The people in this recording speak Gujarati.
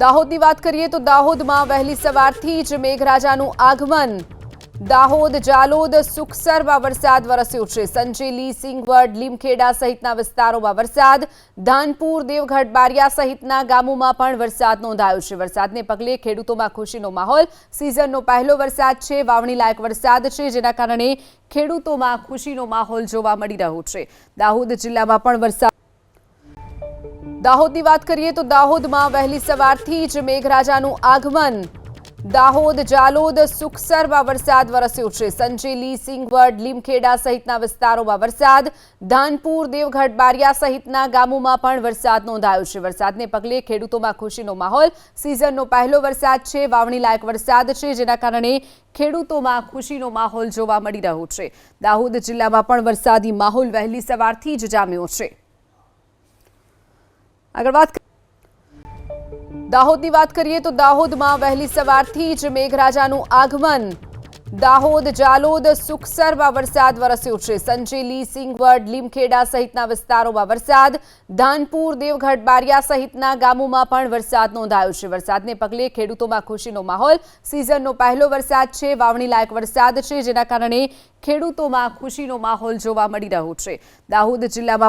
દાહોદની વાત કરીએ તો દાહોદમાં વહેલી સવારથી જ મેઘરાજાનું આગમન. દાહોદ, જાલોદ, સુખસરમાં વરસાદ વરસ્યો છે. સંજેલી, સિંગવડ, લીમખેડા સહિતના વિસ્તારોમાં વરસાદ. ધાનપુર દેવગઢ બારિયા સહિતના ગામોમાં પણ વરસાદ નોંધાયો છે. વરસાદને પગલે ખેડૂતોમાં ખુશીનો માહોલ. સિઝનનો પહેલો વરસાદ છે. વાવણી લાયક વરસાદ છે, જેના કારણે ખેડૂતોમાં ખુશીનો માહોલ જોવા મળી રહ્યો છે. દાહોદ જિલ્લામાં પણ વરસાદ દાહોદની વાત કરીએ તો દાહોદમાં વહેલી સવારથી જ મેઘરાજાનું આગમન. દાહોદ, જાલોદ, સુખસરમાં વરસાદ વરસ્યો છે. સંજેલી, સિંગવડ, લીમખેડા સહિતના વિસ્તારોમાં વરસાદ. ધાનપુર દેવગઢ બારિયા સહિતના ગામોમાં પણ વરસાદ નોંધાયો છે. વરસાદને પગલે ખેડૂતોમાં ખુશીનો માહોલ. સિઝનનો પહેલો વરસાદ છે. વાવણી લાયક વરસાદ છે, જેના કારણે ખેડૂતોમાં ખુશીનો માહોલ જોવા મળી રહ્યો છે. દાહોદ જિલ્લામાં પણ વરસાદી માહોલ વહેલી સવારથી જ જામ્યો છે. આગળ વાત દાહોદની વાત કરીએ તો દાહોદમાં વહેલી સવારથી જ મેઘરાજાનું આગમન. દાહોદ, જાલોદ, સુખસરમાં વરસાદ વરસ્યો છે. સંજેલી, સિંગવડ, લીમખેડા સહિતના વિસ્તારોમાં વરસાદ. ધાનપુર દેવગઢ બારિયા સહિતના ગામોમાં પણ વરસાદ નોંધાયો છે. વરસાદને પગલે ખેડૂતોમાં ખુશીનો માહોલ. સિઝનનો પહેલો વરસાદ છે. વાવણી લાયક વરસાદ છે, જેના કારણે ખેડૂતોમાં ખુશીનો માહોલ જોવા મળી રહ્યો છે. દાહોદ જિલ્લામાં